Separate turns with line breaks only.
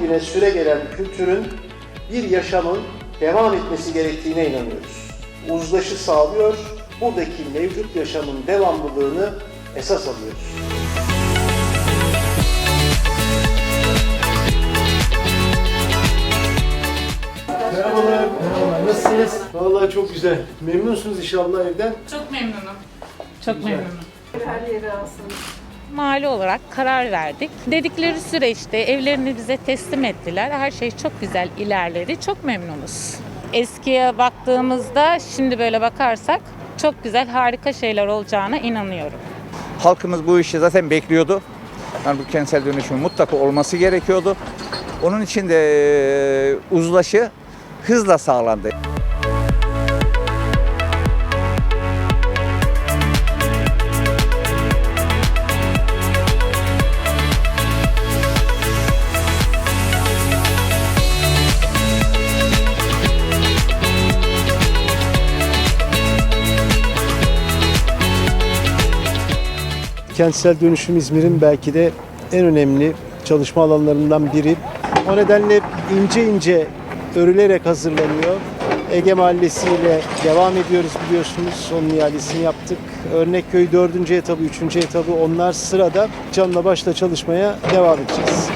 güne süre gelen kültürün bir yaşamın devam etmesi gerektiğine inanıyoruz. Uzlaşı sağlıyor, buradaki mevcut yaşamın devamlılığını esas alıyoruz. Merhabalar. Merhabalar. Nasılsınız? Vallahi çok güzel. Memnunsunuz inşallah evden.
Çok memnunum. Çok memnunum.
Mali olarak karar verdik. Dedikleri süreçte evlerini bize teslim ettiler. Her şey çok güzel ilerledi. Çok memnunuz. Eskiye baktığımızda şimdi böyle bakarsak çok güzel harika şeyler olacağına inanıyorum.
Halkımız bu işi zaten bekliyordu. Yani bu kentsel dönüşüm mutlaka olması gerekiyordu. Onun için de e, uzlaşı hızla sağlandı.
Kentsel dönüşüm İzmir'in belki de en önemli çalışma alanlarından biri. O nedenle ince ince örülerek hazırlanıyor. Ege Mahallesi ile devam ediyoruz biliyorsunuz. Onun ihalesini yaptık. Örnekköy 4. etabı, 3. etabı onlar sırada canla başla çalışmaya devam edeceğiz.